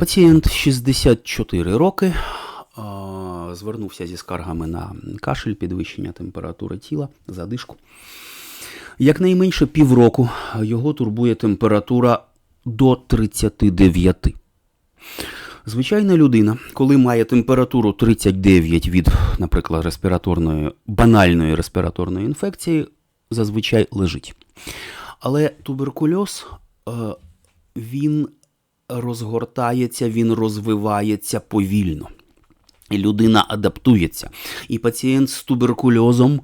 Пацієнт 64 роки. Звернувся зі скаргами на кашель, підвищення температури тіла, задишку. Якнайменше півроку його турбує температура до 39. Звичайна людина, коли має температуру 39 від, наприклад, респіраторної, банальної респіраторної інфекції, зазвичай лежить. Але туберкульоз е, він розгортається, він розвивається повільно. І людина адаптується. І пацієнт з туберкульозом, е,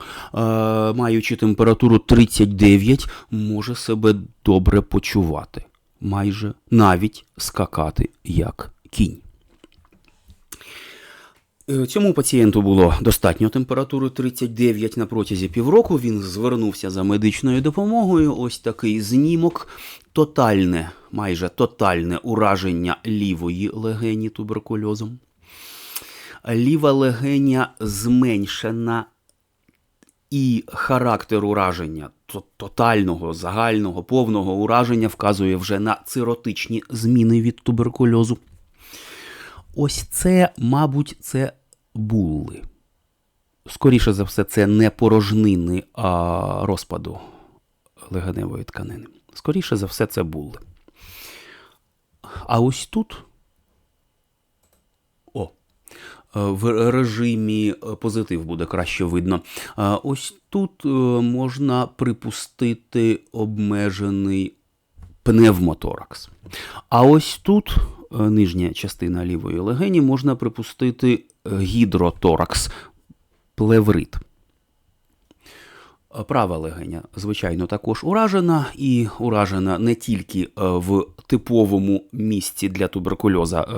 маючи температуру 39, може себе добре почувати, майже навіть скакати як кінь. Е, Цьому пацієнту було достатньо температури 39 на протязі півроку. Він звернувся за медичною допомогою. Ось такий знімок. Тотальне, майже тотальне ураження лівої легені туберкульозом. Ліва легеня зменшена і характер ураження тотального, загального, повного ураження вказує вже на циротичні зміни від туберкульозу. Ось це, мабуть, це булли. Скоріше за все, це не порожнини а розпаду легеневої тканини. Скоріше за все, це булли. А ось тут. О, в режимі позитив буде краще видно. Ось тут е, можна припустити обмежений пневмоторакс. А ось тут, нижня частина лівої легені, можна припустити е, гідроторакс, плеврит. Е, Права легеня, звичайно, також уражена, і уражена не тільки е, в типовому місці для туберкульоза е,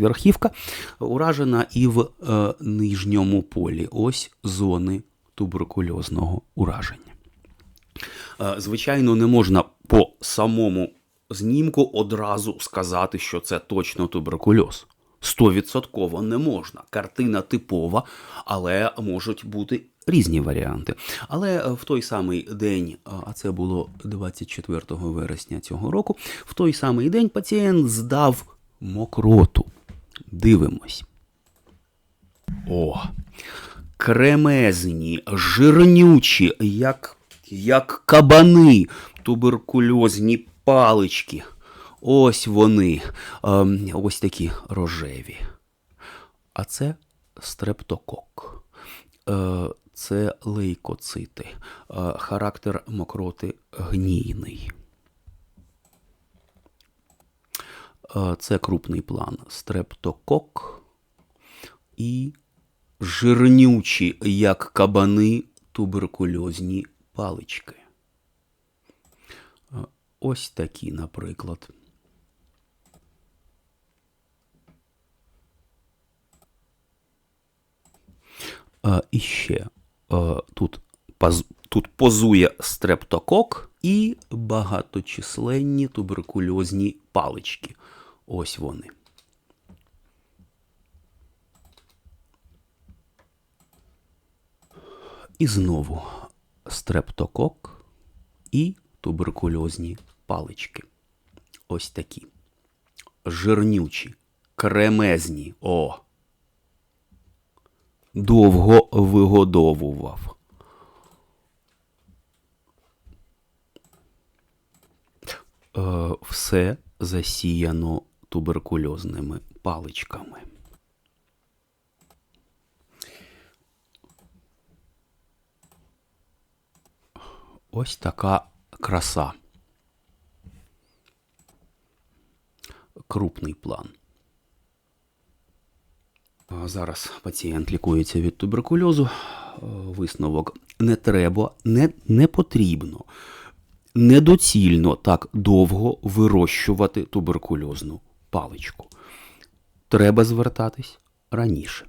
верхівка, уражена і в е, нижньому полі. Ось зони туберкульозного ураження. Е, Звичайно, не можна по самому знімку одразу сказати, що це точно туберкульоз. Стовідсотково не можна. Картина типова, але можуть бути різні варіанти. Але е, в той самий день, а а це було 24 вересня цього року, в той самий день пацієнт здав мокроту. Дивимось. О, кремезні, жирнючі, як, як кабани, туберкульозні палички. Ось вони, ем, ось такі рожеві. А це стрептокок. Е, це лейкоцити. Е, характер мокроти гнійний. Е, Це крупний план. Стрептокок і жирнючі, як кабани, туберкульозні палички. Ось такі, наприклад. Е, І ще е, тут, паз- тут позує стрептокок і багаточисленні туберкульозні палички. Ось вони. І знову стрептокок і туберкульозні палички. Ось такі. Жирнючі, кремезні. О! Довго вигодовував. Е, все засіяно туберкульозними паличками. Ось така краса. Крупний план. Зараз пацієнт лікується від туберкульозу. Е, Висновок не треба, не, не потрібно, недоцільно так довго вирощувати туберкульозну паличку. Треба звертатись раніше.